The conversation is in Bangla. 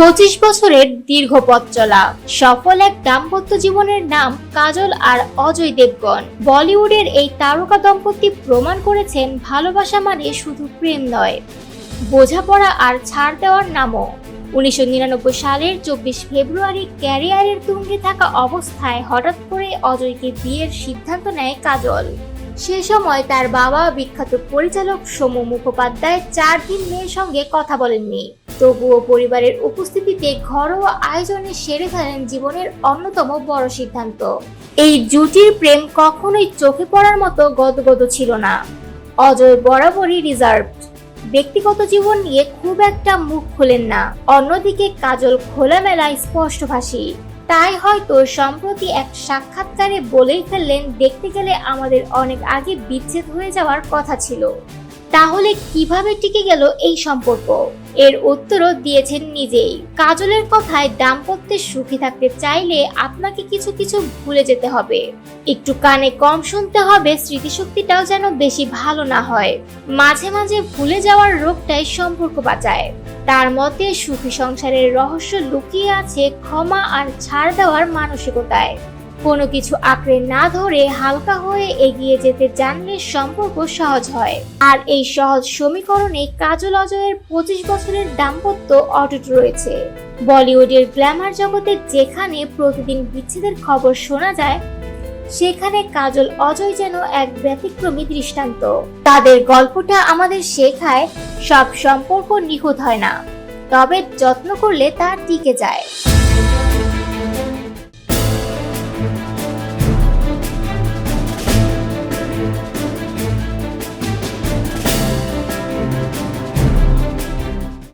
পঁচিশ বছরের দীর্ঘ পথ চলা। সফল এক দাম্পত্য জীবনের নাম কাজল আর অজয় দেবগন বলিউডের এই তারকা দম্পতি প্রমাণ করেছেন, ভালোবাসা মানে শুধু প্রেম নয়। বোঝাপড়া আর ছাড় দেওয়ার নামও। উনিশশো নিরানব্বই সালের চব্বিশ ফেব্রুয়ারি ক্যারিয়ারের তুঙ্গে থাকা অবস্থায় হঠাৎ করে অজয়কে বিয়ের সিদ্ধান্ত নেয় কাজল। সে সময় তার বাবা বিখ্যাত পরিচালক সোমু মুখোপাধ্যায় চার দিন মেয়ের সঙ্গে কথা বলেননি। তবুও পরিবারের উপস্থিতিতে ঘরোয়া আয়োজনে সেরে ফেলেন জীবনের অন্যতম বড় সিদ্ধান্ত। এই জুটির প্রেম কখনোই চোখে পড়ার মতো গদগদ ছিল না। অজয় বরাবরই রিজার্ভড ব্যক্তিগত জীবন নিয়ে খুব একটা মুখ খোলেন না। অন্যদিকে কাজল খোলামেলা স্পষ্টভাষী। তাই হয়তো সম্প্রতি এক সাক্ষাৎকারে বলেই ফেললেন, দেখতে গেলে আমাদের অনেক আগে বিচ্ছেদ হয়ে যাওয়ার কথা ছিল। তাহলে কীভাবে টিকে গেল এই সম্পর্ক? এর উত্তরও দিয়েছেন নিজেই। কাজলের কথায় দাম্পত্যে সুখী থাকতে চাইলে আপনাকে কিছু কিছু ভুলে যেতে হবে। একটু কানে কম শুনতে হবে, স্মৃতিশক্তিটাও যেন বেশি ভালো না হয়। মাঝে মাঝে ভুলে যাওয়ার রোগটাই সম্পর্ক বাঁচায়। তার মতে, সুখী সংসারের রহস্য লুকিয়ে আছে ক্ষমা আর ছাড় দেওয়ার মানসিকতায়। কোনো কিছু আঁকড়ে না ধরে হালকা হয়ে এগিয়ে যেতে জানলে সম্পর্ক সহজ হয়। আর এই সহজ সমীকরণে কাজল অজয়ের পঁচিশ বছরের দাম্পত্য অটুট রয়েছে। বলিউডের গ্ল্যামার জগতে যেখানে প্রতিদিন বিচ্ছেদের খবর শোনা যায়, সেখানে কাজল অজয় যেন এক ব্যতিক্রমী দৃষ্টান্ত। তাদের গল্পটা আমাদের শেখায়, সব সম্পর্ক নিখুঁত হয় না, তবে যত্ন করলে তা টিকে যায়।